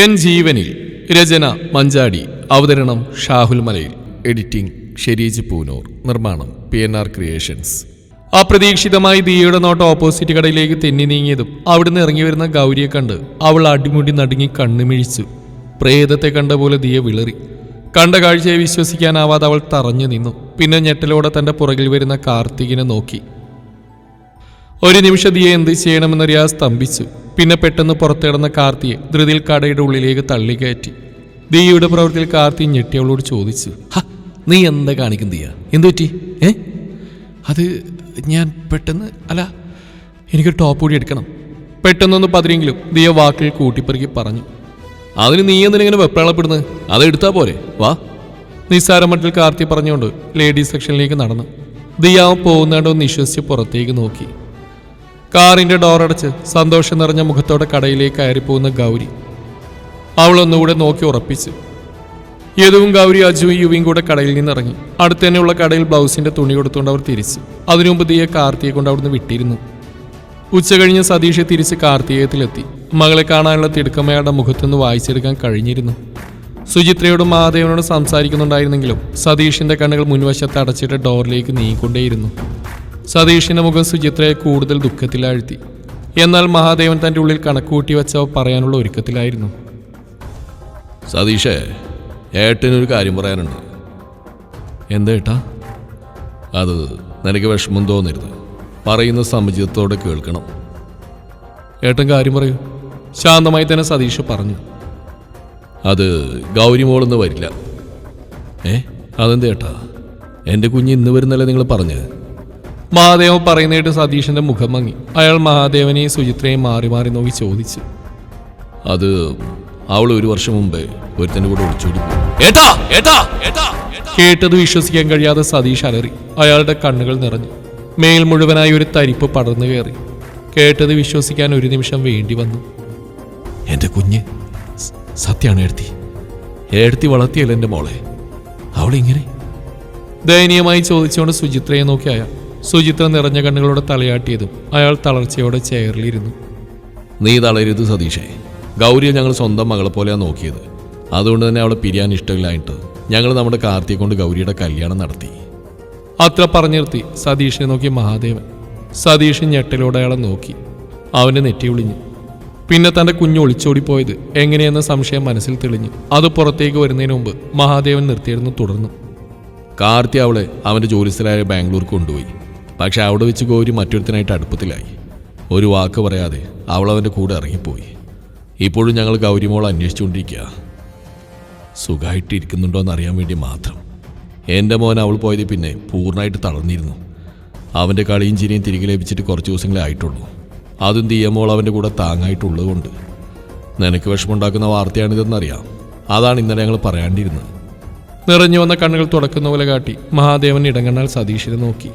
N ജീവനിൽ രചന മഞ്ചാടി അവതരണം Shahul Malayil. Editing Shereej Poonoor. നിർമ്മാണം പി എൻ ആർ ക്രിയേഷൻസ്. അപ്രതീക്ഷിതമായി ദിയയുടെ നോട്ട് ഓപ്പോസിറ്റ് കടയിലേക്ക് തെന്നി നീങ്ങിയതും അവിടുന്ന് ഇറങ്ങി വരുന്ന ഗൗരിയെ കണ്ട് അവൾ അടിമുടി നടുങ്ങി കണ്ണുമിഴിച്ചു. പ്രേതത്തെ കണ്ട പോലെ ദിയ വിളറി. കണ്ട കാഴ്ചയെ വിശ്വസിക്കാനാവാതെ അവൾ തറഞ്ഞു നിന്നു. പിന്നെ ഞെട്ടലോടെ തന്റെ പുറകിൽ വരുന്ന കാർത്തികിനെ നോക്കി. ഒരു നിമിഷം എന്ത് ചെയ്യണമെന്ന് റിയാസ് സ്തംഭിച്ചു. പിന്നെ പെട്ടെന്ന് പുറത്തിടന്ന കാർത്തിയെ ധൃതിയിൽ കടയുടെ ഉള്ളിലേക്ക് തള്ളിക്കയറ്റി ദിയയുടെ പ്രവൃത്തിയിൽ കാർത്തി ഞെട്ടി അവളോട് ചോദിച്ചു ഹ നീ എന്താ കാണിക്കും ദിയ? എന്തു പറ്റി? ഏ? അത് ഞാൻ പെട്ടെന്ന് അല്ല എനിക്കൊരു ടോപ്പ് കൂടി എടുക്കണം. പെട്ടെന്നൊന്ന് പതിരെങ്കിലും ദിയ വാക്കിൽ കൂട്ടിപ്പെറുക്കി പറഞ്ഞു അതിന് നീ എന്തിനിങ്ങനെ വെപ്രാളപ്പെടുന്നത്? അത് എടുത്താൽ പോരെ. വാ. നിസ്സാരമട്ടിൽ കാർത്തി പറഞ്ഞുകൊണ്ട് ലേഡീസ് സെക്ഷനിലേക്ക് നടന്നു. ദിയാവ് പോകുന്നതോ നിശ്വസിച്ച് പുറത്തേക്ക് നോക്കി. കാറിന്റെ ഡോറടച്ച് സന്തോഷം നിറഞ്ഞ മുഖത്തോടെ കടയിലേക്ക് കയറിപ്പോകുന്ന ഗൗരി. അവൾ ഒന്നുകൂടെ നോക്കി ഉറപ്പിച്ചു യദുവും ഗൗരി അജുവും യുവിയും കൂടെ കടയിൽ നിന്ന് ഇറങ്ങി തന്നെയുള്ള കടയിൽ ബ്ലൗസിന്റെ തുണി കൊടുത്തുകൊണ്ട് അവർ തിരിച്ചു. അതിനു മുമ്പ് ദിയെ കാർത്തിയെ കൊണ്ട് അവിടുന്ന് വിട്ടിരുന്നു. ഉച്ച കഴിഞ്ഞ് സതീഷ് തിരിച്ച് കാർത്തികയത്തിലെത്തി. മകളെ കാണാനുള്ള തിടുക്കമ്മയുടെ മുഖത്തുനിന്ന് വായിച്ചെടുക്കാൻ കഴിഞ്ഞിരുന്നു. സുചിത്രയോടും മഹാദേവനോടും സംസാരിക്കുന്നുണ്ടായിരുന്നെങ്കിലും സതീഷിന്റെ കണ്ണുകൾ മുൻവശത്ത് അടച്ചിട്ട് ഡോറിലേക്ക് നീങ്ങിക്കൊണ്ടേയിരുന്നു. സതീഷിന്റെ മുഖം സുചിത്രയെ കൂടുതൽ ദുഃഖത്തിലാഴ്ത്തി. എന്നാൽ മഹാദേവൻ തന്റെ ഉള്ളിൽ കണക്കുകൂട്ടി വെച്ച പറയാനുള്ള ഒരുക്കത്തിലായിരുന്നു. സതീഷേ ഏട്ടനൊരു കാര്യം പറയാനുണ്ട്. എന്തേട്ടാ അത് നിനക്ക് വിഷമം തോന്നരുത്. പറയുന്ന സമുചിതത്തോടെ കേൾക്കണം. ഏട്ടൻ കാര്യം പറയൂ. ശാന്തമായി തന്നെ സതീഷ് പറഞ്ഞു. അത് ഗൗരി മോളൊന്ന് വരില്ല. ഏ? അതെന്ത് ഏട്ടാ? എന്റെ കുഞ്ഞ് ഇന്ന് വരുന്നല്ലേ നിങ്ങൾ പറഞ്ഞത്? മഹാദേവൻ പറയുന്നതായിട്ട് സതീഷിന്റെ മുഖം മങ്ങി. അയാൾ മഹാദേവനെയും സുചിത്രയും മാറി മാറി നോക്കി ചോദിച്ചു. അത് അവൾ ഒരു വർഷം മുമ്പേ ഒരുത്തന്റെ കൂടെ ഒളിച്ചോടി കേട്ടത് വിശ്വസിക്കാൻ കഴിയാതെ സതീഷ് അലറി. അയാളുടെ കണ്ണുകൾ നിറഞ്ഞു. മേൽ മുഴുവനായി ഒരു തരിപ്പ് പടർന്നു കയറി. കേട്ടത് വിശ്വസിക്കാൻ ഒരു നിമിഷം വേണ്ടി വന്നു. എന്റെ കുഞ്ഞ് സത്യാണ് എഴുത്തി എഴുത്തി വളർത്തിയല്ല എന്റെ മോളെ? അവളിങ്ങനെ ദയനീയമായി ചോദിച്ചുകൊണ്ട് സുചിത്രയെ നോക്കി അയാൾ. സുചിത്ര നിറഞ്ഞ കണ്ണുകളോടെ തലയാട്ടിയതും അയാൾ തളർച്ചയോടെ ചെയറിലിരുന്നു. നീ തളരരുത് സതീഷേ. ഗൗരിയെ ഞങ്ങൾ സ്വന്തം മകളെ പോലെയാണ് നോക്കിയത്. അതുകൊണ്ട് തന്നെ അവളെ പിരിയാൻ ഇഷ്ടമില്ലായിട്ട് ഞങ്ങൾ നമ്മുടെ കാർത്തിയെ കൊണ്ട് ഗൗരിയുടെ കല്യാണം നടത്തി. അത്ര പറഞ്ഞു നിർത്തി സതീഷിനെ നോക്കി മഹാദേവൻ. സതീഷ് ഞെട്ടലോടെ അയാളെ നോക്കി. അവന്റെ നെറ്റി ഒളിഞ്ഞു പിന്നെ തന്റെ കുഞ്ഞ് ഒളിച്ചോടിപ്പോയത് എങ്ങനെയെന്ന സംശയം മനസ്സിൽ തെളിഞ്ഞു. അത് പുറത്തേക്ക് വരുന്നതിന് മുമ്പ് മഹാദേവൻ നിർത്തിയിരുന്നു തുടർന്നു. കാർത്തി അവളെ അവന്റെ ജോലിസ്ഥലായ ബാംഗ്ലൂർ കൊണ്ടുപോയി. പക്ഷെ അവിടെ വെച്ച് ഗൗരി മറ്റൊരുത്തനായിട്ട് അടുപ്പത്തിലായി. ഒരു വാക്ക് പറയാതെ അവൾ അവന്റെ കൂടെ ഇറങ്ങിപ്പോയി. ഇപ്പോഴും ഞങ്ങൾ ഗൗരിമോൾ അന്വേഷിച്ചുകൊണ്ടിരിക്കുക. സുഖമായിട്ടിരിക്കുന്നുണ്ടോ എന്നറിയാൻ വേണ്ടി മാത്രം. എന്റെ മോൻ അവൾ പോയത് പിന്നെ പൂർണമായിട്ട് തളർന്നിരുന്നു. അവന്റെ കളിയും ചിരിയും തിരികെ ലഭിച്ചിട്ട് കുറച്ച് ദിവസങ്ങളെ ആയിട്ടുള്ളൂ. അതും തീയമോൾ അവന്റെ കൂടെ താങ്ങായിട്ടുള്ളതുകൊണ്ട്. നിനക്ക് വിഷമമുണ്ടാക്കുന്ന വാർത്തയാണിതെന്നറിയാം. അതാണ് ഇന്നലെ ഞങ്ങൾ പറയാണ്ടിരുന്നത്. നിറഞ്ഞു വന്ന കണ്ണുകൾ തുടക്കുന്ന പോലെ കാട്ടി മഹാദേവൻ ഇടങ്ങണ്ണാൽ സതീഷിനെ നോക്കി.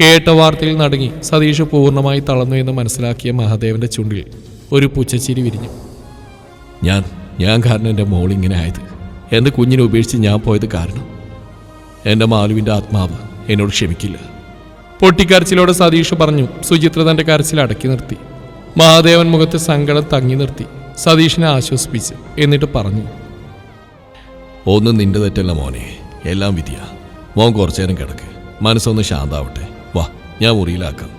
കേട്ട വാർത്തയിൽ നടങ്ങി സതീഷ് പൂർണമായി തളർന്നു എന്ന് മനസ്സിലാക്കിയ മഹാദേവന്റെ ചുണ്ടിൽ ഒരു പുച്ഛച്ചിരി വിരിഞ്ഞു. ഞാൻ ഞാൻ കാരണം എന്റെ മോൾ ഇങ്ങനെ ആയത്. എന്റെ കുഞ്ഞിനെ ഉപേക്ഷിച്ച് ഞാൻ പോയത് കാരണം എന്റെ മാലുവിന്റെ ആത്മാവ് എന്നോട് ക്ഷമിക്കില്ല. പൊട്ടിക്കരച്ചിലോടെ സതീഷ് പറഞ്ഞു സുചിത്ര തന്റെ കരച്ചിൽ അടക്കി നിർത്തി. മഹാദേവൻ മുഖത്ത് സങ്കടം തങ്ങി നിർത്തി. സതീഷിനെ ആശ്വസിപ്പിച്ച് എന്നിട്ട് പറഞ്ഞു. ഒന്നും നിന്റെ തെറ്റല്ല മോനെ. എല്ലാം വിധിയാ. മോൻ കുറച്ചു നേരം കിടക്ക്. മനസ്സൊന്ന് ശാന്താവട്ടെ. വാ ഞാൻ മുറിയിലാക്കാം.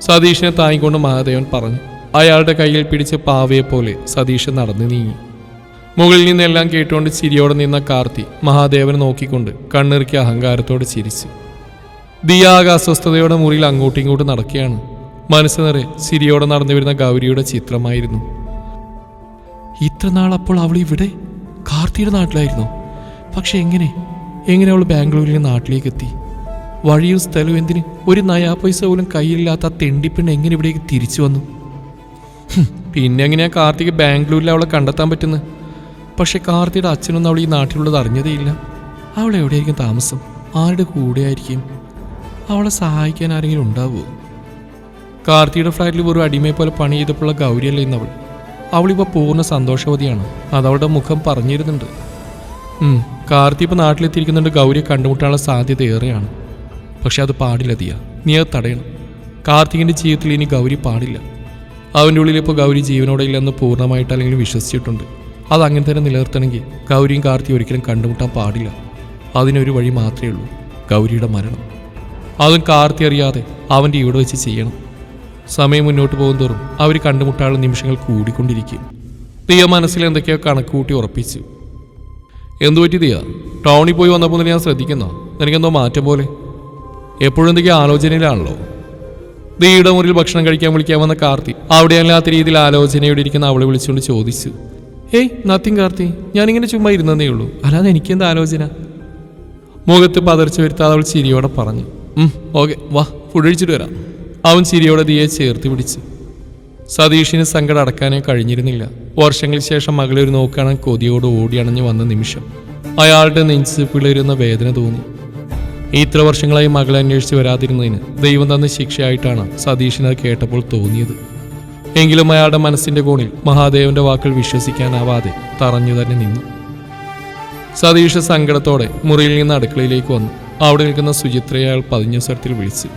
സതീഷിനെ താങ്ങിക്കൊണ്ട് മഹാദേവൻ പറഞ്ഞു അയാളുടെ കയ്യിൽ പിടിച്ച് പാവയെ പോലെ സതീഷ് നടന്നു നീങ്ങി. മുകളിൽ നിന്നെല്ലാം കേട്ടുകൊണ്ട് ചിരിയോടെ നിന്ന കാർത്തി മഹാദേവനെ നോക്കിക്കൊണ്ട് കണ്ണിറുക്കി അഹങ്കാരത്തോടെ ചിരിച്ചു. ദിയാക അസ്വസ്ഥതയോടെ മുറിയിൽ അങ്ങോട്ടും ഇങ്ങോട്ടും നടക്കുകയാണ്. മനസ്സ് നിറയെ ചിരിയോടെ നടന്നു വരുന്ന ഗൗരിയുടെ ചിത്രമായിരുന്നു. ഇത്ര നാൾ അപ്പോൾ അവൾ ഇവിടെ? കാർത്തിയുടെ നാട്ടിലായിരുന്നു. പക്ഷെ എങ്ങനെ? എങ്ങനെ അവൾ ബാംഗ്ലൂരിലെ നാട്ടിലേക്ക് എത്തി? വഴിയും സ്ഥലവും എന്തിന്? ഒരു നയാ പൈസ പോലും കയ്യിലില്ലാത്ത ആ തെണ്ടിപ്പെണ്ണ് എങ്ങനെ ഇവിടേക്ക് തിരിച്ചു വന്നു? പിന്നെ എങ്ങനെയാ കാർത്തിക് ബാംഗ്ലൂരിൽ അവളെ കണ്ടെത്താൻ പറ്റുന്നത്? പക്ഷെ കാർത്തിയുടെ അച്ഛനൊന്നും അവൾ ഈ നാട്ടിലുള്ളത് അറിഞ്ഞതേയില്ല. അവൾ എവിടെയായിരിക്കും താമസം? ആരുടെ കൂടെയായിരിക്കും? അവളെ സഹായിക്കാൻ ആരെങ്കിലും ഉണ്ടാവുമോ? കാർത്തിയുടെ ഫ്ലാറ്റിൽ വെറും അടിമയെ പോലെ പണി ചെയ്തപ്പോഴുള്ള ഗൗരിയല്ല ഇന്നവൾ. അവളിപ്പോൾ പൂർണ സന്തോഷവതിയാണ്. അതവളുടെ മുഖം പറഞ്ഞിരുന്നുണ്ട്. കാർത്തി ഇപ്പോൾ നാട്ടിലെത്തിയിരിക്കുന്നുണ്ട്. ഗൗരിയെ കണ്ടുമുട്ടാനുള്ള സാധ്യത ഏറെയാണ്. പക്ഷെ അത് പാടില്ല ദിയ. നീ അത് തടയണം. കാർത്തികിന്റെ ജീവിതത്തിൽ ഇനി ഗൗരി പാടില്ല. അവന്റെ ഉള്ളിൽ ഇപ്പോൾ ഗൗരി ജീവനോടെ ഇല്ലെന്ന് പൂർണമായിട്ട് അല്ലെങ്കിൽ വിശ്വസിച്ചിട്ടുണ്ട്. അത് അങ്ങനെ തന്നെ നിലനിർത്തണമെങ്കിൽ ഗൗരിയും കാർത്തി ഒരിക്കലും കണ്ടുമുട്ടാൻ പാടില്ല. അതിനൊരു വഴി മാത്രമേ ഉള്ളൂ ഗൗരിയുടെ മരണം. അതും കാർത്തി അറിയാതെ അവന്റെ ഇവിടെ വെച്ച് ചെയ്യണം. സമയം മുന്നോട്ട് പോകും തോറും അവർ കണ്ടുമുട്ടാനുള്ള നിമിഷങ്ങൾ കൂടിക്കൊണ്ടിരിക്കും. ദിയ മനസ്സിൽ എന്തൊക്കെയോ കണക്കുകൂട്ടി ഉറപ്പിച്ചു. എന്തു പറ്റി ദിയ? ടൗണിൽ പോയി വന്നപ്പോൾ ഞാൻ ശ്രദ്ധിക്കുന്നോ? നിനക്കെന്തോ മാറ്റം പോലെ? എപ്പോഴും എന്തൊക്കെയോ ആലോചനയിലാണല്ലോ. ദിയുടെ മുറിയിൽ ഭക്ഷണം കഴിക്കാൻ വിളിക്കാൻ വന്ന കാർത്തി അവിടെ അല്ലാത്ത രീതിയിൽ ആലോചനയോടെ ഇരിക്കുന്ന അവളെ വിളിച്ചുകൊണ്ട് ചോദിച്ചു. ഏയ് നത്തിങ് കാർത്തി. ഞാനിങ്ങനെ ചുമ്മാ ഇരുന്നതേ ഉള്ളൂ. അല്ലാതെ എനിക്കെന്താ ആലോചന? മുഖത്ത് പതർച്ച വരുത്താതെ അവൾ ചിരിയോടെ പറഞ്ഞു. ഓക്കെ വാ ഫുഡ് വരാം. അവൻ ചിരിയോടെ ദിയെ ചേർത്ത് പിടിച്ചു. സതീഷിന് സങ്കടം അടക്കാനേ കഴിഞ്ഞിരുന്നില്ല. വർഷങ്ങൾക്ക് ശേഷം മകളൊരു ഒരു കൊതിയോട് ഓടിയണഞ്ഞു വന്ന നിമിഷം. അയാളുടെ നെഞ്ച് പിളരുന്ന വേദന തോന്നി. ഇത്ര വർഷങ്ങളായി മകളെ അന്വേഷിച്ച് വരാതിരുന്നതിന് ദൈവം തന്ന ശിക്ഷയായിട്ടാണ് സതീഷിന് കേട്ടപ്പോൾ തോന്നിയത്. എങ്കിലും അയാളുടെ മനസ്സിന്റെ കോണിൽ മഹാദേവന്റെ വാക്കുകൾ വിശ്വസിക്കാനാവാതെ തറഞ്ഞു തന്നെ നിന്നു. സതീഷ് സങ്കടത്തോടെ മുറിയിൽ നിന്ന് അടുക്കളയിലേക്ക് വന്നു. അവിടെ നിൽക്കുന്ന സുചിത്രയെ അയാൾ പതിഞ്ഞ സ്വരത്തിൽ വിളിച്ചു.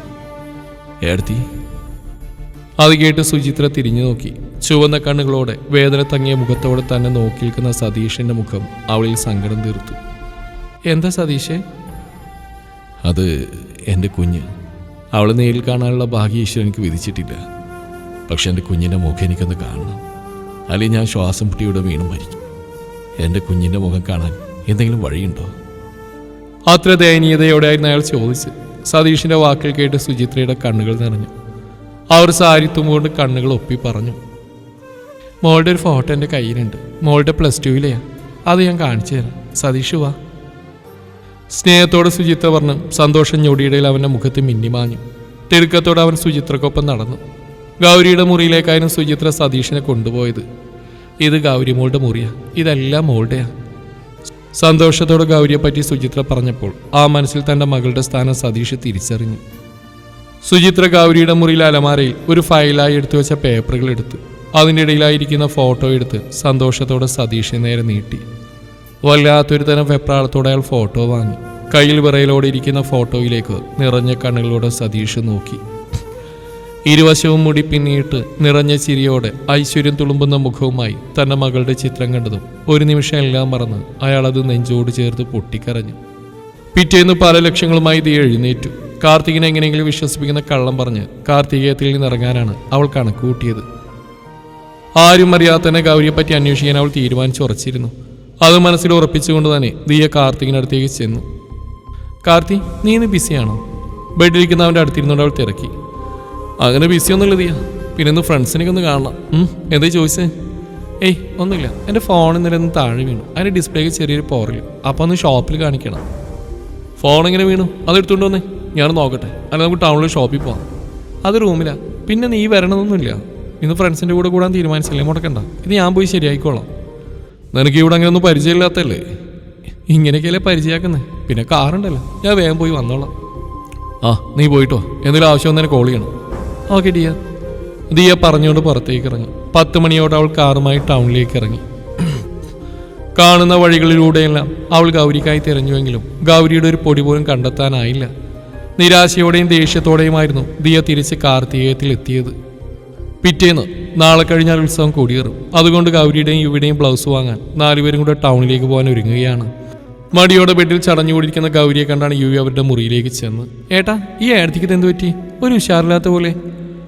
അത് കേട്ട് സുചിത്ര തിരിഞ്ഞു നോക്കി. ചുവന്ന കണ്ണുകളോടെ വേദന തങ്ങിയ മുഖത്തോടെ തന്നെ നോക്കി നിൽക്കുന്ന സതീഷിന്റെ മുഖം അവളിൽ സങ്കടം തീർത്തു. എന്താ സതീഷേ അത് എന്റെ കുഞ്ഞ്. അവളെ നേരിൽ കാണാനുള്ള ഭാഗ്യ ഈശ്വരൻ എനിക്ക് വിധിച്ചിട്ടില്ല. പക്ഷെ എന്റെ കുഞ്ഞിന്റെ മുഖം എനിക്കൊന്ന് കാണണം. അല്ലെങ്കിൽ ഞാൻ ശ്വാസം മുട്ടിയുടെ വീണും മരിക്കും. എന്റെ കുഞ്ഞിന്റെ മുഖം കാണാൻ എന്തെങ്കിലും വഴിയുണ്ടോ? അത്ര ദയനീയതയോടെയായിരുന്നു അയാൾ ചോദിച്ച് സതീഷിന്റെ വാക്കുകൾ കേട്ട് സുചിത്രയുടെ കണ്ണുകൾ നിറഞ്ഞു. അവർ സാരി തുമ്പുകൊണ്ട് കണ്ണുകൾ ഒപ്പി പറഞ്ഞു. മോളുടെ ഒരു ഫോട്ടോ എന്റെ കയ്യിലുണ്ട്. മോളുടെ പ്ലസ് ടുവിലെയാണ് അത് ഞാൻ കാണിച്ചു തരാം. സതീഷ് വാ. സ്നേഹത്തോടെ സുചിത്ര പറഞ്ഞു സന്തോഷം ഞൊടിയിടയിൽ അവന്റെ മുഖത്ത് മിന്നിമാഞ്ഞു. തിടുക്കത്തോടെ അവൻ സുചിത്രക്കൊപ്പം നടന്നു. ഗൗരിയുടെ മുറിയിലേക്കായിരുന്നു സുചിത്ര സതീഷിനെ കൊണ്ടുപോയത്. ഇത് ഗൗരി മോളുടെ മുറിയാ. ഇതെല്ലാം മോളുടെയാ. സന്തോഷത്തോടെ ഗൗരിയെ പറ്റി സുചിത്ര പറഞ്ഞപ്പോൾ ആ മനസ്സിൽ തന്റെ മകളുടെ സ്ഥാനം സതീഷ് തിരിച്ചറിഞ്ഞു. സുചിത്ര ഗൗരിയുടെ മുറിയിലെ അലമാരയിൽ ഒരു ഫയലായി എടുത്തു വെച്ച പേപ്പറുകൾ എടുത്തു അതിന്റെ ഇടയിലായിരിക്കുന്ന ഫോട്ടോ എടുത്ത് സന്തോഷത്തോടെ സതീഷിനെ നേരെ നീട്ടി. വല്ലാത്തൊരു തരം വെപ്രാളത്തോടെ അയാൾ ഫോട്ടോ വാങ്ങി. കയ്യിൽ വിറയിലോടെ ഇരിക്കുന്ന ഫോട്ടോയിലേക്ക് നിറഞ്ഞ കണ്ണുകളോടെ സതീഷ് നോക്കി. ഇരുവശവും മുടി പിന്നിയിട്ട് നിറഞ്ഞ ചിരിയോടെ ഐശ്വര്യം തുളുമ്പുന്ന മുഖവുമായി തന്റെ മകളുടെ ചിത്രം കണ്ടതും ഒരു നിമിഷം എല്ലാം മറന്ന് അയാൾ അത് നെഞ്ചോട് ചേർത്ത് പൊട്ടിക്കരഞ്ഞു. പിറ്റേന്ന് പല ലക്ഷ്യങ്ങളുമായി ഇത് എഴുന്നേറ്റു. കാർത്തികനെ എങ്ങനെയെങ്കിലും വിശ്വസിപ്പിക്കുന്ന കള്ളം പറഞ്ഞ് കാർത്തികേയത്തിൽ നിന്ന് ഇറങ്ങാനാണ് അവൾ കണക്ക് കൂട്ടിയത് ആരും അറിയാതെ തന്നെ ഗൗരിയെപ്പറ്റി അന്വേഷിക്കാൻ അവൾ തീരുമാനിച്ചുറച്ചിരുന്നു അത് മനസ്സിൽ ഉറപ്പിച്ചുകൊണ്ട് തന്നെ ദിയ കാർത്തികിനടുത്തേക്ക് ചെന്നു. കാർത്തി നീ ഇന്ന് ബിസിയാണോ? ബെഡിലിരിക്കുന്ന അവന്റെ അടുത്തിരുന്നുകൊണ്ട് അവൾ തിരക്കി. അങ്ങനെ ബിസി ഒന്നുമില്ല ദിയ. പിന്നെ ഒന്ന് ഫ്രണ്ട്സിനൊക്കെ ഒന്ന് കാണണം. എന്തേ ചോദിച്ചേ? ഏയ് ഒന്നുമില്ല. എന്റെ ഫോൺ ഇന്നലെ ഒന്ന് താഴെ വീണു. അതിന്റെ ഡിസ്പ്ലേക്ക് ചെറിയൊരു പോറില്ല അപ്പോൾ ഒന്ന് ഷോപ്പിൽ കാണിക്കണം. ഫോൺ എങ്ങനെ വീണു? അതെടുത്തുകൊണ്ട് വന്നേ. ഞാൻ നോക്കട്ടെ. അല്ല നമുക്ക് ടൗണിൽ ഷോപ്പിൽ പോവാം. അത് റൂമിലാണ് പിന്നെ നീ വരണമെന്നൊന്നുമില്ല ഇന്ന് ഫ്രണ്ട്സിന്റെ കൂടെ കൂടാൻ തീരുമാനിച്ചില്ലേ? മുടക്കണ്ട. ഇത് ഞാൻ പോയി ശരിയായിക്കോളാം നിനക്ക് ഇവിടെ അങ്ങനെ ഒന്നും പരിചയമില്ലാത്തല്ലേ? ഇങ്ങനെയൊക്കെയല്ലേ പരിചയമാക്കുന്നത് പിന്നെ കാറുണ്ടല്ലോ. ഞാൻ വേഗം പോയി വന്നോളാം. ആ നീ പോയിട്ടോ എന്തെങ്കിലും ആവശ്യം വന്നതിനെ കോൾ ചെയ്യണം. ഓക്കെ ഡിയ ദിയ പറഞ്ഞുകൊണ്ട് പുറത്തേക്ക് ഇറങ്ങി പത്ത് മണിയോടെ അവൾ കാറുമായി ടൗണിലേക്ക് ഇറങ്ങി കാണുന്ന വഴികളിലൂടെയെല്ലാം അവൾ ഗൗരിക്കായി തിരഞ്ഞുവെങ്കിലും ഗൗരിയുടെ ഒരു പൊടി പോലും കണ്ടെത്താനായില്ല. നിരാശയോടെയും ദേഷ്യത്തോടെയുമായിരുന്നു ദിയ തിരിച്ച് കാർത്തികേയത്തിൽ എത്തിയത് പിറ്റേന്ന് നാളെ കഴിഞ്ഞാൽ ഉത്സവം കൊടിയേറും. അതുകൊണ്ട് ഗൗരിയുടെയും യുവിയുടെയും ബ്ലൗസ് വാങ്ങാൻ നാലുപേരും കൂടെ ടൗണിലേക്ക് പോകാൻ ഒരുങ്ങുകയാണ്. മടിയോടെ ബെഡിൽ ചടഞ്ഞുകൂടിയിരിക്കുന്ന ഗൗരിയെ കണ്ടാണ് യുവി അവരുടെ മുറിയിലേക്ക് ചെന്ന്. ഏട്ടാ ഈ ഏടത്തിക്കത് എന്ത് പറ്റി? ഒരു ഉഷാറില്ലാത്ത പോലെ.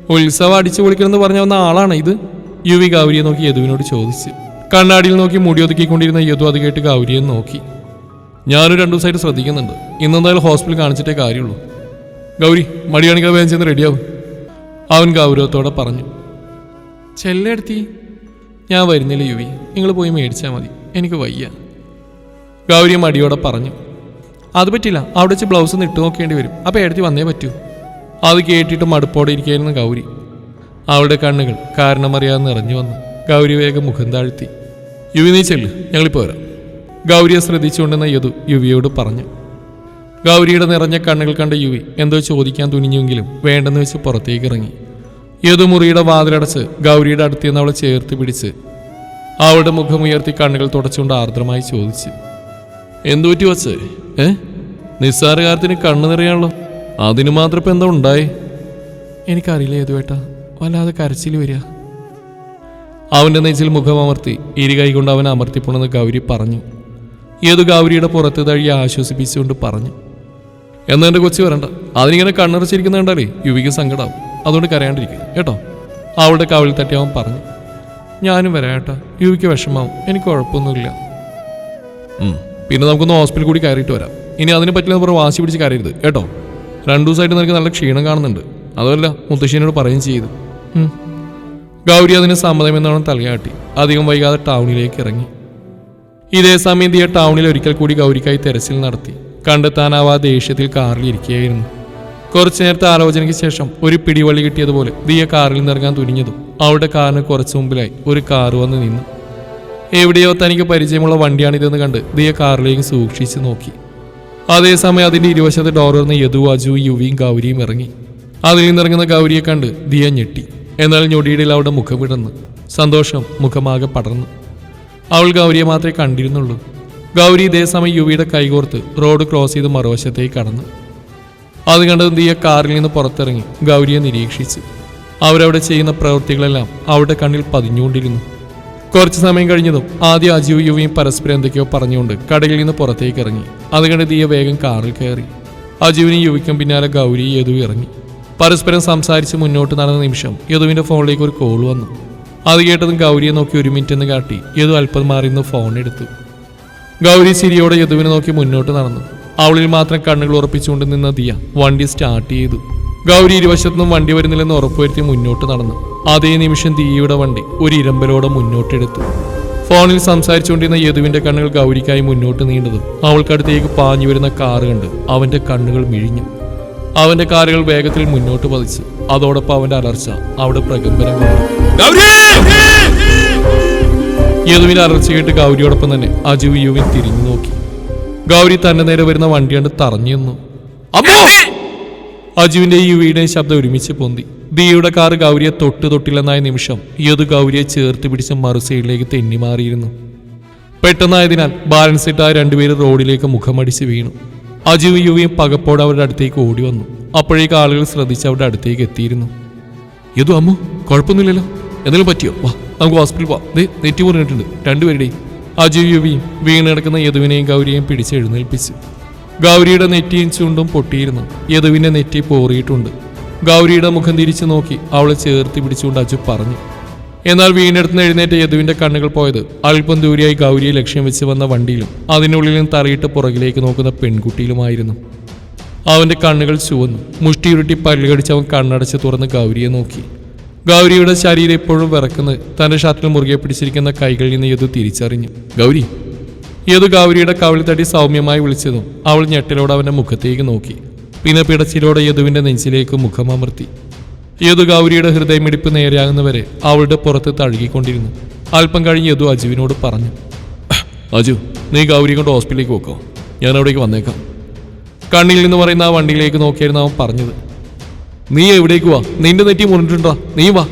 ഉത്സവം അടിച്ചു പൊളിക്കണമെന്ന് പറഞ്ഞ വന്ന ആളാണ് ഇത്. യുവി ഗൗരിയെ നോക്കി യദുവിനോട് ചോദിച്ചു. കണ്ണാടിയിൽ നോക്കി മുടി ഒതുക്കിക്കൊണ്ടിരുന്ന യദു അത് കേട്ട് ഗൗരിയെ നോക്കി. ഞാനൊരു രണ്ടു ദിവസമായിട്ട് ശ്രദ്ധിക്കുന്നുണ്ട്. ഇന്നെന്തായാലും ഹോസ്പിറ്റൽ കാണിച്ചിട്ടേ കാര്യമുള്ളൂ. ഗൗരി മടി കാണിക്കാൻ വേഗം ചെന്ന് റെഡിയാവും അവൻ ഗൗരവത്തോടെ പറഞ്ഞു. ചെല്ലെടുത്തി. ഞാൻ വരുന്നില്ല യുവി. നിങ്ങൾ പോയി മേടിച്ചാൽ മതി. എനിക്ക് വയ്യ. ഗൗരി മടിയോടെ പറഞ്ഞു. അത് പറ്റില്ല. അവിടെ വെച്ച് ബ്ലൗസ് ഒന്ന് ഇട്ട് നോക്കേണ്ടി വരും. അപ്പോൾ എടുത്തി വന്നേ പറ്റൂ. അത് കേട്ടിട്ട് മടുപ്പോടെ ഇരിക്കുകയായിരുന്നു ഗൗരി. അവളുടെ കണ്ണുകൾ കാരണമറിയാതെ നിറഞ്ഞു വന്നു. ഗൗരി വേഗം മുഖം താഴ്ത്തി. യുവി നീ ചെല്ല്. ഞങ്ങളിപ്പോൾ വരാം. ഗൗരിയെ ശ്രദ്ധിച്ചുകൊണ്ടെന്ന യദു യുവിയോട് പറഞ്ഞു. ഗൗരിയുടെ നിറഞ്ഞ കണ്ണുകൾ കണ്ട യുവി എന്തോ ചോദിക്കാൻ തുനിഞ്ഞുവെങ്കിലും വേണ്ടെന്ന് വെച്ച് പുറത്തേക്ക് ഇറങ്ങി. യദു മുറിയുടെ വാതിലടച്ച് ഗൗരിയുടെ അടുത്ത് നിന്ന് അവളെ ചേർത്ത് പിടിച്ച് അവളുടെ മുഖമുയർത്തി കണ്ണുകൾ തുടച്ചുകൊണ്ട് ആർദ്രമായി ചോദിച്ചു. എന്തു പറ്റി വച്ചേ? ഏ? നിസ്സാര കാര്യത്തിന് കണ്ണു നിറയാണല്ലോ. അതിന് മാത്രം ഇപ്പം എന്താ ഉണ്ടായി? എനിക്കറിയില്ല യദുവേട്ടാ. വല്ലാതെ കരച്ചിൽ വരിക. അവന്റെ നെഞ്ചിൽ മുഖമമർത്തി ഇരു കൈകൊണ്ട് അവൻ അമർത്തിപ്പോണെന്ന് ഗൗരി പറഞ്ഞു. ഏതു ഗൗരിയുടെ പുറത്ത് തഴി ആശ്വസിപ്പിച്ചുകൊണ്ട് പറഞ്ഞു. എന്നാൽ എന്റെ കൊച്ചു വരണ്ട. അതിനിങ്ങനെ കണ്ണറച്ചിരിക്കുന്ന കണ്ടാലേ യുവിക്ക് സങ്കടാവും. അതുകൊണ്ട് കരയാണ്ടിരിക്കുക കേട്ടോ? അവളുടെ കവിളിൽ തട്ടി അവൻ പറഞ്ഞു ഞാനും വരാം ഏട്ടാ. യുവിക്ക് വിഷമാവും എനിക്ക് കുഴപ്പമൊന്നുമില്ല. പിന്നെ നമുക്കൊന്ന് ഹോസ്പിറ്റൽ കൂടി കയറിയിട്ട് വരാം. ഇനി അതിനെ പറ്റില്ല പുറം വാശി പിടിച്ച് കയറരുത് കേട്ടോ? രണ്ടു ദിവസമായിട്ട് നിനക്ക് നല്ല ക്ഷീണം കാണുന്നുണ്ട്. അതുമല്ല മുത്തശ്ശീനോട് പറയുകയും ചെയ്തു. ഗൗരി അതിന് സമ്മതമെന്നാണ് തലയാട്ടി. അധികം വൈകാതെ ടൗണിലേക്ക് ഇറങ്ങി. ഇതേ സമയം ദിയ ടൗണിൽ ഒരിക്കൽ കൂടി ഗൗരിക്കായി തെരച്ചിൽ നടത്തി. കണ്ടെത്താനാവാ ദേഷ്യത്തിൽ കാറിൽ ഇരിക്കുകയായിരുന്നു. കുറച്ചു നേരത്തെ ആലോചനയ്ക്ക് ശേഷം ഒരു പിടിവള്ളി കിട്ടിയതുപോലെ ദിയ കാറിൽ നിന്നിറങ്ങാൻ തുനിഞ്ഞതും അവളുടെ കാറിന് കുറച്ചു മുമ്പിലായി ഒരു കാറ് വന്ന് നിന്നു. എവിടെയോ തനിക്ക് പരിചയമുള്ള വണ്ടിയാണിതെന്ന് കണ്ട് ദിയ കാറിലേക്ക് സൂക്ഷിച്ച് നോക്കി. അതേസമയം അതിന്റെ ഇരുവശത്ത് ഡോർ തുറന്ന് യദു അജു യുവിയും ഗൗരിയും ഇറങ്ങി. അതിൽ നിന്നിറങ്ങുന്ന ഗൗരിയെ കണ്ട് ദിയ ഞെട്ടി. എന്നാൽ ഞൊടിയിടയിൽ അവളുടെ മുഖം വിടർന്നു. സന്തോഷം മുഖമാകെ പടർന്നു. അവൾ ഗൗരിയെ മാത്രമേ കണ്ടിരുന്നുള്ളൂ. ഗൗരി ഇതേസമയം യുവിയുടെ കൈകോർത്ത് റോഡ് ക്രോസ് ചെയ്ത് മറുവശത്തേക്ക് കടന്നു. അത് കണ്ടത് ദിയ കാറിൽ നിന്ന് പുറത്തിറങ്ങി. ഗൗരിയെ നിരീക്ഷിച്ചു. അവരവിടെ ചെയ്യുന്ന പ്രവൃത്തികളെല്ലാം അവരുടെ കണ്ണിൽ പതിഞ്ഞുകൊണ്ടിരുന്നു. കുറച്ച് സമയം കഴിഞ്ഞതും ആദ്യം അജീവ് യുവിയും പരസ്പരം എന്തൊക്കെയോ പറഞ്ഞുകൊണ്ട് കടയിൽ നിന്ന് പുറത്തേക്ക് ഇറങ്ങി. അത് കണ്ട് ദിയ വേഗം കാറിൽ കയറി. അജീവിനും യുവിക്കും പിന്നാലെ ഗൗരി യദു ഇറങ്ങി. പരസ്പരം സംസാരിച്ച് മുന്നോട്ട് നടന്ന നിമിഷം യദുവിന്റെ ഫോണിലേക്ക് ഒരു കോൾ വന്നു. അത് കേട്ടതും ഗൗരിയെ നോക്കി ഒരു മിനിറ്റ് എന്ന് കാട്ടി യദു അല്പം മാറി നിന്ന് ഫോൺ എടുത്തു. ഗൗരി ചിരിയോടെ യദുവിനെ നോക്കി മുന്നോട്ട് നടന്നു. അവളിൽ മാത്രം കണ്ണുകൾ ഉറപ്പിച്ചുകൊണ്ട് നിന്ന ദിയ വണ്ടി സ്റ്റാർട്ട് ചെയ്തു. ഗൗരി ഇരുവശത്തുനിന്നും വണ്ടി വരുന്നില്ലെന്ന് ഉറപ്പുവരുത്തി മുന്നോട്ട് നടന്നു. അതേ നിമിഷം ദിയയുടെ വണ്ടി ഒരു ഇരമ്പലോടെ മുന്നോട്ടെടുത്തു. ഫോണിൽ സംസാരിച്ചുകൊണ്ടിരുന്ന യദുവിന്റെ കണ്ണുകൾ ഗൗരിക്കായി മുന്നോട്ട് നീണ്ടതും അവൾക്കടുത്തേക്ക് പാഞ്ഞു വരുന്ന കാറ് കണ്ട് അവന്റെ കണ്ണുകൾ മിഴിഞ്ഞു. അവന്റെ കാറുകൾ വേഗത്തിൽ മുന്നോട്ട് പതിച്ച്. അതോടൊപ്പം അവന്റെ അലർച്ച അവിടെ പ്രകമ്പനം യദുവിന്റെ അലർച്ച കേട്ട് ഗൗരിയോടൊപ്പം തന്നെ അജു യുവിൻ തിരിഞ്ഞു നോക്കി. ഗൗരി തന്റെ നേരെ വരുന്ന വണ്ടി കണ്ട് തറഞ്ഞു നിന്നു. അമ്മോ! ഈ യുവിയുടെയും ശബ്ദം ഒരുമിച്ച് പൊന്തി. ദിയുടെ കാർ ഗൗരിയെ തൊട്ട് തൊട്ടില്ലെന്നായ നിമിഷം യദു ഗൗരിയെ ചേർത്ത് പിടിച്ച് മറുസൈഡിലേക്ക് തെന്നി മാറിയിരുന്നു. പെട്ടെന്നായതിനാൽ ബാലൻസ് ഇട്ട രണ്ടുപേരും റോഡിലേക്ക് മുഖമടിച്ച് വീണു. അജുവും യുവിയും പകപ്പോടെ അവരുടെ അടുത്തേക്ക് ഓടി വന്നു. അപ്പോഴേക്ക് ആളുകൾ ശ്രദ്ധിച്ച് അവരുടെ അടുത്തേക്ക് എത്തിയിരുന്നു. യതു അമ്മു കുഴപ്പമൊന്നുമില്ലല്ലോ. എന്തെങ്കിലും പറ്റിയോ? വാ നമുക്ക് ഹോസ്പിറ്റലിൽ പോവാം. നെറ്റി മുറിഞ്ഞിട്ടുണ്ട്. രണ്ടുപേരുടെയും. അജു യുവിയും വീണെടുക്കുന്ന യദുവിനെയും ഗൗരിയെയും പിടിച്ചെഴുന്നേൽപ്പിച്ചു. ഗൗരിയുടെ നെറ്റിയും ചുണ്ടും പൊട്ടിയിരുന്നു. യദുവിന്റെ നെറ്റി പോറിയിട്ടുണ്ട്. ഗൗരിയുടെ മുഖം തിരിച്ചു നോക്കി അവളെ ചേർത്ത് പിടിച്ചുകൊണ്ട് അജു പറഞ്ഞു എന്നാൽ വീണെടുത്ത് എഴുന്നേറ്റ യദുവിന്റെ കണ്ണുകൾ പോയത് അല്പം ദൂരെയായി ഗൗരിയെ ലക്ഷ്യം വെച്ച് വന്ന വണ്ടിയിലും അതിനുള്ളിലും തറയിട്ട് പുറകിലേക്ക് നോക്കുന്ന പെൺകുട്ടിയിലുമായിരുന്നു. അവന്റെ കണ്ണുകൾ ചുവന്നു. മുഷ്ടിയുരുട്ടി പല്ലുകടിച്ച് അവൻ കണ്ണടച്ച് തുറന്ന് ഗൗരിയെ നോക്കി. ഗൗരിയുടെ ശരീരം എപ്പോഴും വിറക്കുന്നത് തന്റെ ഷർട്ടിൽ മുറുകെ പിടിച്ചിരിക്കുന്ന കൈകളിൽ നിന്ന് യദു തിരിച്ചറിഞ്ഞു. ഗൗരി. യദു ഗൗരിയുടെ കവിളിൽ തട്ടി സൗമ്യമായി വിളിച്ചതും അവൾ ഞെട്ടിലോടെ അവന്റെ മുഖത്തേക്ക് നോക്കി. പിന്നെ പിടച്ചിലോടെ യദുവിന്റെ നെഞ്ചിലേക്ക് മുഖമമർത്തി യദു ഗൗരിയുടെ ഹൃദയമിടിപ്പ് നേരെയാകുന്നവരെ അവളുടെ പുറത്ത് തഴുകിക്കൊണ്ടിരുന്നു. അല്പം കഴിഞ്ഞ് യദു അജുവിനോട് പറഞ്ഞു അജു നീ ഗൗരി കൊണ്ട് ഹോസ്പിറ്റലിലേക്ക് പോക്കോ. ഞാൻ അവിടേക്ക് വന്നേക്കാം. കണ്ണിൽ നിന്ന് പറയുന്ന ആ വണ്ടിയിലേക്ക് നോക്കിയായിരുന്നു അവൻ പറഞ്ഞത്. നീ എവിടേക്ക് വാ? നിന്റെ നെറ്റി മുറിഞ്ഞിട്ടുണ്ടോ? നീ വാ.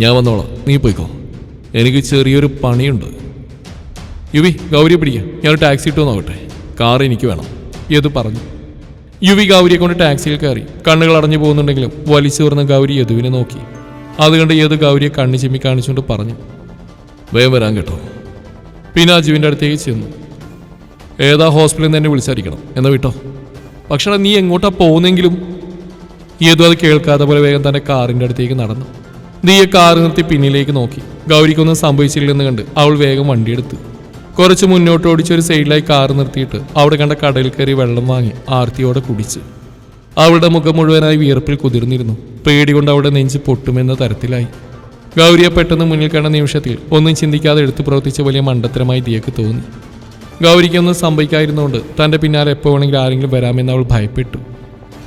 ഞാൻ വന്നോളാം. നീ പോയിക്കോ. എനിക്ക് ചെറിയൊരു പണിയുണ്ട്. യുവി ഗൗരിയെ പിടിക്കുക ഞാൻ ടാക്സി ഇട്ടു നോക്കട്ടെ. കാർ എനിക്ക് വേണം. എത് പറഞ്ഞു? യുവി ഗൗരിയെ കൊണ്ട് ടാക്സിയിൽ കയറി. കണ്ണുകൾ അടഞ്ഞു പോകുന്നുണ്ടെങ്കിലും വലിച്ചു തുറന്ന ഗൗരി യദുവിനെ നോക്കി. അതുകൊണ്ട് യദു ഗൗരിയെ കണ്ണു ചിമ്മി കാണിച്ചുകൊണ്ട് പറഞ്ഞു. വേഗം വരാൻ കേട്ടോ. പിന്നെ അജുവിന്റെ അടുത്തേക്ക് ചെന്നു. ഏതാ ഹോസ്പിറ്റലിൽ നിന്ന് എന്നെ വിളിച്ചായിരിക്കണം എന്നാ വിട്ടോ. പക്ഷേ നീ എങ്ങോട്ടാ പോകുന്നെങ്കിലും ഏതോ അത് കേൾക്കാത്ത പോലെ വേഗം തന്റെ കാറിന്റെ അടുത്തേക്ക് നടന്നു. നീയെ കാർ നിർത്തി പിന്നിലേക്ക് നോക്കി. ഗൗരിക്കൊന്നും സംഭവിച്ചില്ലെന്ന് കണ്ട് അവൾ വേഗം വണ്ടിയെടുത്തു കുറച്ച് മുന്നോട്ട് ഓടിച്ചൊരു സൈഡിലായി കാർ നിർത്തിയിട്ട് അവിടെ കണ്ട കടയിൽ കയറി വെള്ളം വാങ്ങി ആർത്തിയോടെ കുടിച്ച്. അവളുടെ മുഖം മുഴുവനായി വിയർപ്പിൽ കുതിർന്നിരുന്നു. പേടി കൊണ്ട് അവളുടെ നെഞ്ച് പൊട്ടുമെന്ന തരത്തിലായി. ഗൗരിയെ പെട്ടെന്ന് മുന്നിൽ കണ്ട നിമിഷത്തിൽ ഒന്നും ചിന്തിക്കാതെ എടുത്തു പ്രവർത്തിച്ച വലിയ മണ്ടത്തരമായി ദിയക്ക് തോന്നി. ഗൗരിക്കൊന്നും സംഭവിക്കാതിരുന്നുകൊണ്ട് തന്റെ പിന്നാലെ എപ്പോൾ വേണമെങ്കിലും ആരെങ്കിലും വരാമെന്ന് അവൾ ഭയപ്പെട്ടു.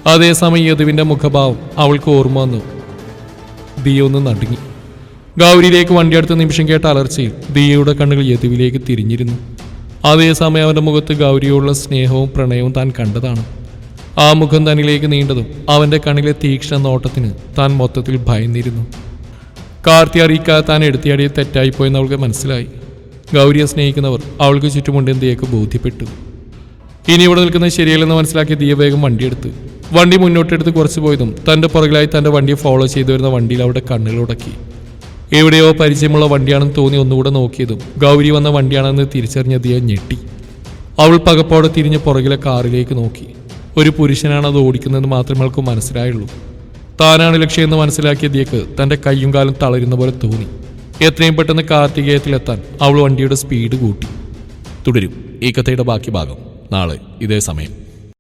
അതേസമയം യദുവിന്റെ മുഖഭാവം അവൾക്ക് ഓർമ്മ വന്നു. ദിയ ഒന്ന് നടുങ്ങി. ഗൗരിയിലേക്ക് വണ്ടിയെടുത്ത നിമിഷം കേട്ട അലർച്ചയിൽ ദിയയുടെ കണ്ണുകൾ യദുവിലേക്ക് തിരിഞ്ഞിരുന്നു. അതേസമയം അവന്റെ മുഖത്ത് ഗൗരിയോടുള്ള സ്നേഹവും പ്രണയവും താൻ കണ്ടതാണ്. ആ മുഖം തന്നിലേക്ക് നീണ്ടതും അവന്റെ കണ്ണിലെ തീക്ഷ്ണ നോട്ടത്തിന് താൻ മൊത്തത്തിൽ ഭയന്നിരുന്നു. കാർത്തി അറിയിക്കാതെ താൻ എടുത്തിയാടിയ തെറ്റായിപ്പോയെന്ന് അവൾക്ക് മനസ്സിലായി. ഗൗരിയെ സ്നേഹിക്കുന്നവർ അവൾക്ക് ചുറ്റുമുണ്ടെന്ന് ദിയക്ക് ബോധ്യപ്പെട്ടു. ഇനി ഇവിടെ നിൽക്കുന്നത് ശരിയല്ലെന്ന് മനസ്സിലാക്കി ദിയ വേഗം വണ്ടിയെടുത്ത് വണ്ടി മുന്നോട്ടെടുത്ത് കുറച്ച് പോയതും തന്റെ പുറകിലായി തന്റെ വണ്ടിയെ ഫോളോ ചെയ്തു വരുന്ന വണ്ടിയിൽ അവിടെ കണ്ണുകളുടക്കി എവിടെയോ പരിചയമുള്ള വണ്ടിയാണെന്ന് തോന്നി ഒന്നുകൂടെ നോക്കിയതും ഗൗരി വന്ന വണ്ടിയാണെന്ന് തിരിച്ചറിഞ്ഞ ദിയ ഞെട്ടി. അവൾ പകപ്പോടെ തിരിഞ്ഞ് പുറകിലെ കാറിലേക്ക് നോക്കി. ഒരു പുരുഷനാണ് അത് ഓടിക്കുന്നതെന്ന് മാത്രമേ അവൾക്ക് മനസ്സിലായുള്ളൂ. താനാണ് ലക്ഷ്യമെന്ന് മനസ്സിലാക്കിയ ദിയക്ക് തന്റെ കയ്യും കാലും തളരുന്ന പോലെ തോന്നി. എത്രയും പെട്ടെന്ന് കാർത്തികേയത്തിലെത്താൻ അവൾ വണ്ടിയുടെ സ്പീഡ് കൂട്ടി. തുടരും ഈ കഥയുടെ ബാക്കി ഭാഗം നാളെ ഇതേ സമയം.